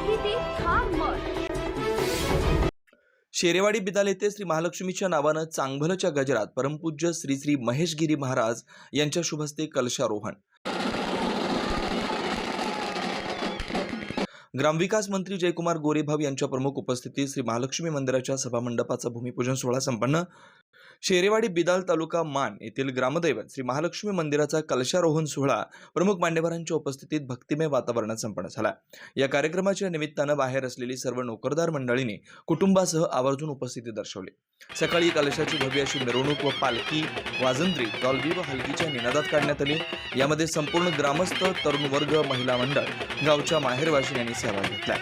माहिती ठाम मत शेरेवाडी बिदाल येथे श्री महालक्ष्मीच्या नावानं चांगभलच्या गजरात परमपूज्य श्री श्री महेशगिरी महाराज यांच्या शुभस्ते कलशारोहण. ग्रामविकास मंत्री जयकुमार गोरेभाव यांच्या प्रमुख उपस्थितीत श्री महालक्ष्मी मंदिराच्या सभामंडपाचा भूमिपूजन सोहळा संपन्न. शेरेवाडी बिदाल तालुका मान येथील ग्रामदैवत श्री महालक्ष्मी मंदिराचा कलशारोहण सोहळा प्रमुख मान्यवरांच्या उपस्थितीत भक्तिमय वातावरणात संपन्न झाला. या कार्यक्रमाच्या निमित्तानं बाहेर असलेली सर्व नोकरदार मंडळींनी कुटुंबासह आवर्जून उपस्थिती दर्शवली. सकाळी कलशाची भव्य अशी मिरवणूक व पालखी वाजंत्री डॉल्बी व हलकीच्या निनादात काढण्यात आली. यामध्ये संपूर्ण ग्रामस्थ तरुण वर्ग महिला मंडळ गावच्या माहेरवाशी यांनी सहभाग घेतला.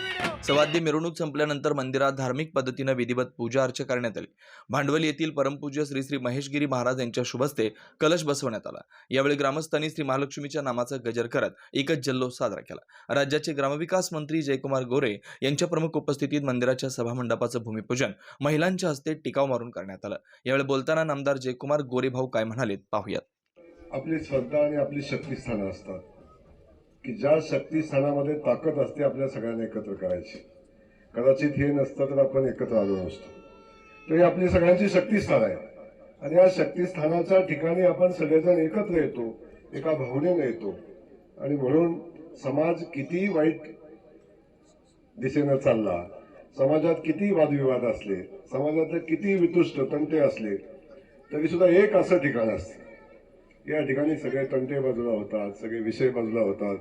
सवाद्य मिरवणूक संपल्यानंतर मंदिरात धार्मिक पद्धतीनं विधिवत पूजा अर्चा करण्यात आली. भांडवली येथील परमपूज्य श्री श्री महेशगिरी महाराज यांच्या शुभस्ते कलश बसवण्यात आला. यावेळी ग्रामस्थांनी श्री महालक्ष्मीच्या नामाचा गजर करत एकच जल्लोष साजरा केला. राज्याचे ग्रामविकास मंत्री जयकुमार गोरे यांच्या प्रमुख उपस्थितीत मंदिराच्या सभामंडपाचं भूमिपूजन महिलांच्या हस्ते टिकाव मारून करण्यात आलं. यावेळी बोलताना नामदार जयकुमार गोरेभाऊ काय म्हणालेत पाहूयात. आपली श्रद्धा आणि आपली शक्तीस्थानं असतात. की ज्या शक्तीस्थानामध्ये ताकद असते आपल्या सगळ्यांना एकत्र करायची. कदाचित हे नसतं तर आपण एकत्र आलो नसतो. तर ही आपली सगळ्यांची शक्तीस्थान आहे. आणि या शक्तीस्थानाच्या ठिकाणी आपण सगळेजण एकत्र येतो एका भावनेने येतो. आणि म्हणून समाज किती वाईट दिशेनं चालला समाजात किती वादविवाद असले समाजातले किती वितुष्ट तंटे असले तरी सुद्धा एक असं ठिकाण असते. या ठिकाणी सगळे तंटे बाजूला होतात सगळे विषय बाजूला होतात.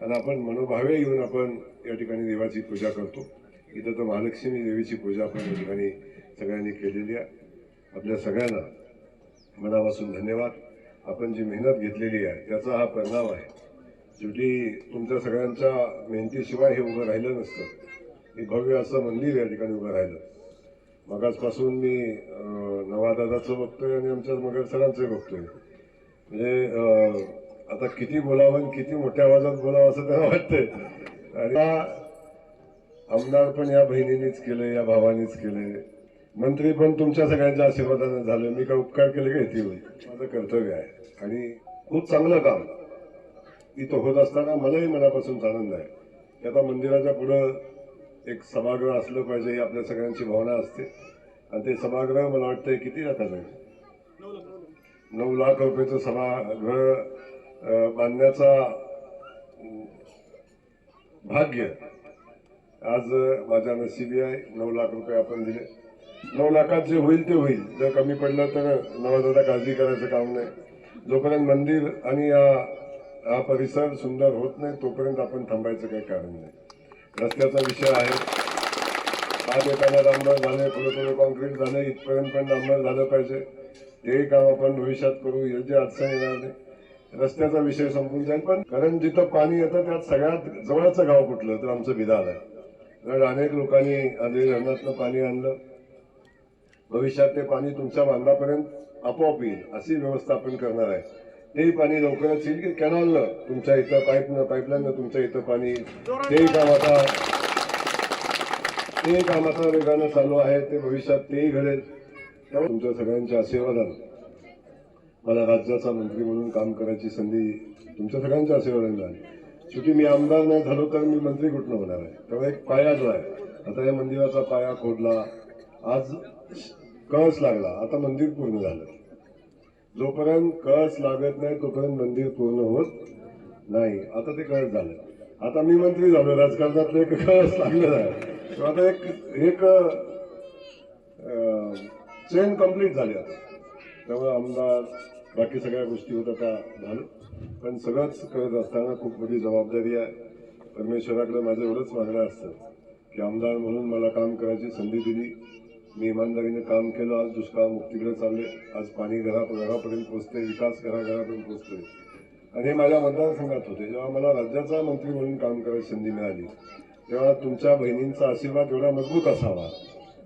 आणि आपण मनोभावे येऊन आपण या ठिकाणी देवाची पूजा करतो. इथं तर महालक्ष्मी देवीची पूजा आपण या ठिकाणी सगळ्यांनी केलेली आहे. आपल्या सगळ्यांना मनापासून धन्यवाद. आपण जी मेहनत घेतलेली आहे त्याचा हा परिणाम आहे. शेवटी तुमच्या सगळ्यांच्या मेहनतीशिवाय हे उभं राहिलं नसतं. हे भव्य असं मंदिर या ठिकाणी उभं राहिलं. मगाचपासून मी नवादादाचं बघतोय आणि आमच्या मगर सरांचं बघतोय. म्हणजे आता किती बोलावं आणि किती मोठ्या आवाजात बोलावं असं त्यांना वाटतंय. आणि आमदार पण या बहिणीनेच केले या भावानीच केले. मंत्री पण तुमच्या सगळ्यांच्या आशीर्वादाने झालं. मी काय उपकार केले का इथे माझं कर्तव्य आहे. आणि खूप चांगलं काम. इथं होत असताना मलाही मनापासून आनंद आहे. की आता मंदिराच्या पुढं एक सभागृह असलं पाहिजे ही आपल्या सगळ्यांची भावना असते. आणि ते सभागृह मला वाटतं किती लाखाचं आहे? नऊ लाख रुपयाचं सभागृह बांधण्याचा भाग्य आज माझ्या नशिबी आहे. नऊ लाख रुपये आपण दिले. नऊ लाखात जे होईल ते होईल. जर कमी पडलं तर नवजादा काळजी करायचं काम नाही. जोपर्यंत मंदिर आणि हा परिसर सुंदर होत नाही तोपर्यंत आपण थांबायचं काही कारण नाही. रस्त्याचा विषय आहे. आज एखादा डांबर झाले पुढे पुढे कॉन्क्रीट झालं इथपर्यंत पण डांबर झालं पाहिजे. तेही काम आपण भविष्यात करू याची अडचण येणार नाही. रस्त्याचा विषय संपून जाईल. पण कारण जिथं पाणी येतं त्यात सगळ्यात जवळचं गाव कुठलं? तर आमचं बिदाल आहे. कारण अनेक लोकांनी आधी धरणातलं पाणी आणलं. भविष्यात ते पाणी तुमच्या बांधापर्यंत आपोआप येईल अशी व्यवस्था आपण करणार आहे. तेही पाणी लवकरच येईल की कॅनॉलनं तुमच्या इथं पाईपनं पाईपलाईननं तुमच्या इथं पाणी तेही काम आता ते काम आता वेगानं चालू आहे ते भविष्यात तेही घडेल. त्यामुळे तुमच्या सगळ्यांच्या आशीर्वादानं मला राज्याचा मंत्री म्हणून काम करायची संधी तुमच्या सगळ्यांच्या आशीर्वादाने झाली. शेवटी मी आमदार नाही झालो तर मी मंत्री कुठनं होणार आहे? त्यामुळे एक पाया जो आहे आता या मंदिराचा पाया खोदला आज कळस लागला आता मंदिर पूर्ण झालं. जोपर्यंत कळस लागत नाही तोपर्यंत मंदिर पूर्ण होत नाही. आता ते कळस झालं. आता मी मंत्री झालो राजकारणातलं एक कळस लागलेलं आहे. आता एक एक चेन कंप्लीट झाली आता. त्यामुळे आमदार बाकी सगळ्या गोष्टी होत आता झालं पण सगळंच करत असताना खूप मोठी जबाबदारी आहे. परमेश्वराकडे माझं एवढंच मागणं असतं की आमदार म्हणून मला काम करायची संधी दिली. मी इमानदारीने काम केलं. आज दुष्काळ मुक्तीकडे चालले. आज पाणी घरा घरापर्यंत पोचते विकास घराघरापर्यंत पोचते आणि हे माझ्या मतदारसंघात होते. जेव्हा मला राज्याचा मंत्री म्हणून काम करायची संधी मिळाली तेव्हा तुमच्या बहिणींचा आशीर्वाद एवढा मजबूत असावा.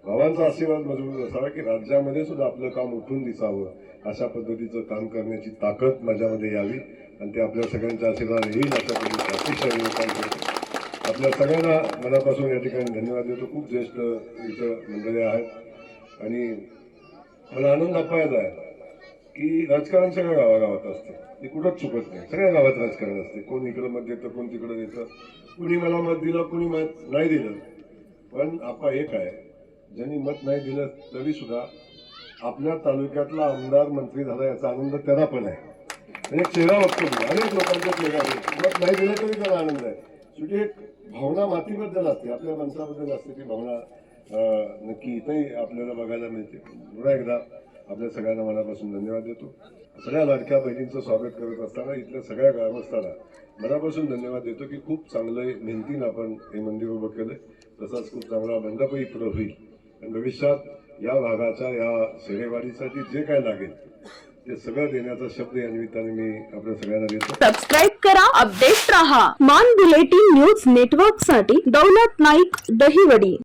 भावांचा आशीर्वाद मजबूत असावा की राज्यामध्ये सुद्धा आपलं काम उठून दिसावं अशा पद्धतीचं काम करण्याची ताकद माझ्यामध्ये यावी आणि ते आपल्या सगळ्यांच्या आशीर्वाद येईल अशा पद्धतीचं अतिशय आपल्या सगळ्यांना मनापासून या ठिकाणी धन्यवाद देतो. खूप ज्येष्ठ इथं मंडळी आहेत. आणि मला आनंद अपायचा आहे की राजकारण सगळ्या गावागावात असतं. ते कुठंच चुकत नाही. सगळ्या गावात राजकारण असते. कोण इकडं मत देतं कोण तिकडं देतं. कुणी मला मत दिलं कुणी मत नाही दिलं. पण आपा एक आहे. ज्यांनी मत नाही दिलं तरी सुद्धा आपल्या तालुक्यातला आमदार मंत्री झाला याचा आनंद त्यांना पण आहे. म्हणजे चेहरा बघतो मी अनेक लोकांचा चेहरा आहे. मत नाही दिलं तरी त्यांना आनंद आहे. शेवटी एक भावना मातीबद्दल असते. आपल्या माणसाबद्दल असते ती भावना नक्की इथंही आपल्याला बघायला मिळते. पुन्हा एकदा आपल्या सगळ्यांना मनापासून धन्यवाद देतो. सगळ्या लाडक्या बहिणींचं स्वागत करत असताना इथल्या सगळ्या ग्रामस्थांना मनापासून धन्यवाद देतो की खूप चांगलं मेहनतीनं आपण हे मंदिर उभं केलं तसाच खूप चांगला मंडपही पुढं होईल. भविष्यात या भागाच्या या शेरेवाडीसाठी जे काय लागेल ते सगळं देण्याचा शब्द या निमित्ताने मी आपल्या सगळ्यांना देतो. सबस्क्राईब करा अपडेट राहा. मान बुलेटिन न्यूज नेटवर्कसाठी दौलत नाईक दहिवडी.